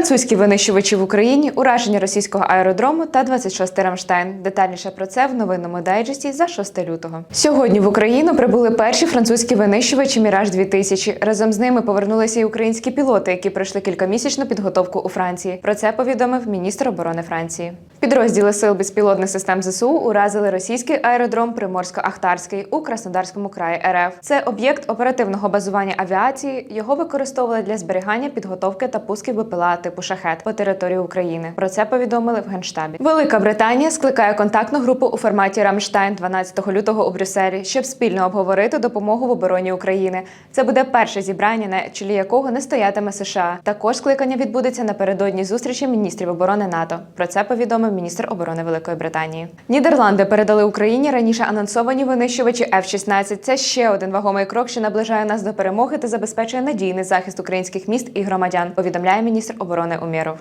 Французькі винищувачі в Україні, ураження російського аеродрому та 26-й Рамштайн. Детальніше про це в новинному дайджесті за 6 лютого. Сьогодні в Україну прибули перші французькі винищувачі Міраж 2000 Разом з ними повернулися і українські пілоти, які пройшли кількомісячну підготовку у Франції. Про це повідомив міністр оборони Франції. Підрозділи сил безпілотних систем ЗСУ уразили російський аеродром Приморсько-Ахтарський у Краснодарському краї РФ. Це об'єкт оперативного базування авіації. Його використовували для зберігання підготовки та пусків БПЛА типу шахет по території України. Про це повідомили в генштабі. Велика Британія скликає контактну групу у форматі Рамштайн 12 лютого у Брюсселі, щоб спільно обговорити допомогу в обороні України. Це буде перше зібрання, на чолі якого не стоятиме США. Також скликання відбудеться напередодні зустрічі міністрів оборони НАТО. Про це повідомив міністр оборони Великої Британії. Нідерланди передали Україні раніше анонсовані винищувачі F-16. Це ще один вагомий крок, що наближає нас до перемоги та забезпечує надійний захист українських міст і громадян. Повідомляє міністр оборони Умєров.